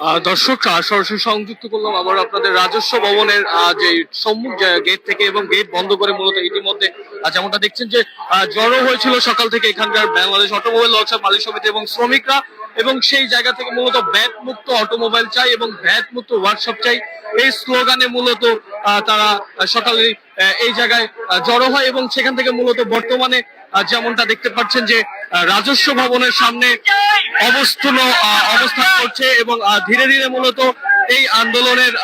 দর্শক সরাসরি সংযুক্ত করলাম আবার আপনাদের রাজস্ব ভবনের যে সম্মুখ গেট থেকে এবং গেট বন্ধ করে মূলত ইতিমধ্যে যেমনটা দেখছেন যে জড়ো হয়েছিল সকাল থেকে এখানকার বাংলাদেশ অটোমোবাইল ওয়ার্কশপ মালিক সমিতি এবং শ্রমিকরা এবং সেই জায়গা থেকে মূলত ব্যাট মুক্ত অটোমোবাইল চাই এবং ভ্যাট মুক্ত ওয়ার্কশপ চাই। এই স্লোগানে মূলত তারা সকালে এই জায়গায় জড়ো হয় এবং সেখান থেকে মূলত বর্তমানে যেমনটা দেখতে পাচ্ছেন যে রাজস্ব ভবনের সামনে অবস্থান অবস্থান করছে এবং ধীরে ধীরে মূলত এই আন্দোলনের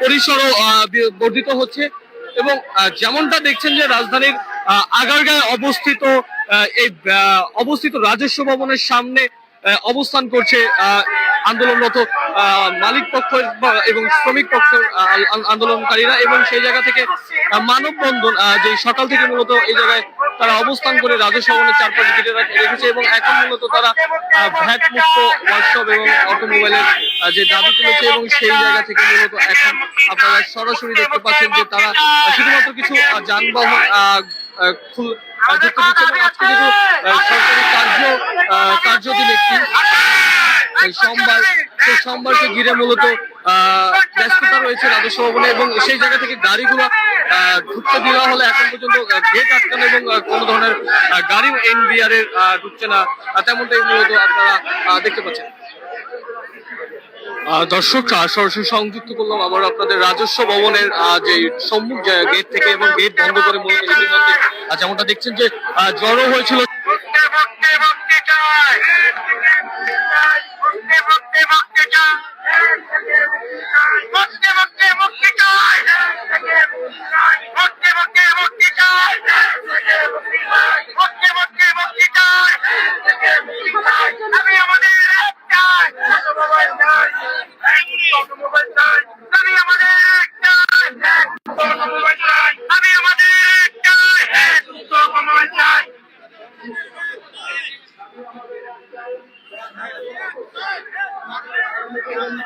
পরিসরও বর্ধিত হচ্ছে এবং যেমনটা দেখছেন যে রাজধানীর আগারগাঁয়ে অবস্থিত এই অবস্থিত রাজস্ব ভবনের সামনে অবস্থান করছে আন্দোলনরত মালিক পক্ষ এবং শ্রমিক পক্ষ আন্দোলনকারীরা এবং সেই জায়গা থেকে মানববন্ধন যে সকাল থেকে মূলত এই জায়গায় তারা অবস্থান করে রাজস্ব ভবনের চারপাশে ঘিরে রেখেছে এবং এখন মূলত তারা ভ্যাট মুক্ত ওয়ার্কশপ এবং অটোমোবাইলের যে দাবি তুলেছে এবং সেই জায়গা থেকে মূলত এখন আপনারা সরাসরি দেখতে পাচ্ছেন যে তারা শুধুমাত্র কিছু যানবাহন আজকে যেহেতু সরকারি কার্য কার্যদিন কার্য দিন একটি এই সোমবার, সেই সোমবারকে ঘিরে মূলত ব্যস্ততা রয়েছে রাজস্ব ভবনে এবং সেই জায়গা থেকে গাড়িগুলো ঢুকতে দেওয়া হলে এখন পর্যন্ত গেট আটকানো এবং কোনো ধরনের গাড়ি এনবিআর এর ঢুকছে না। তেমনটাই মূলত আপনারা দেখতে পাচ্ছেন। দর্শক সরাসরি সংযুক্ত করলাম আবার আপনাদের রাজস্ব ভবনের যে সম্মুখ গেট থেকে এবং গেট বন্ধ করে যেমনটা দেখছেন যে জড়ো হয়েছিল। মুক্তি মুক্তি চাই Um,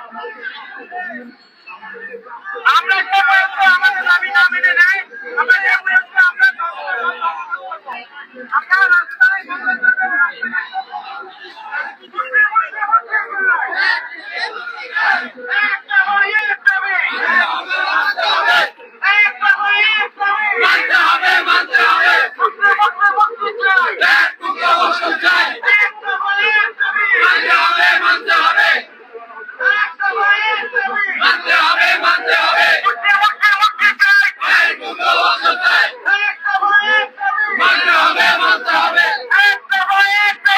হবে। একটা হয়ে একটা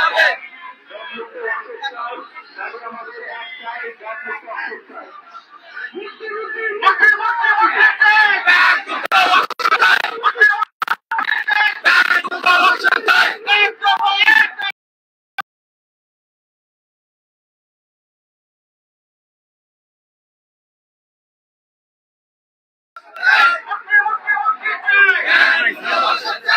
হবে। Yeah,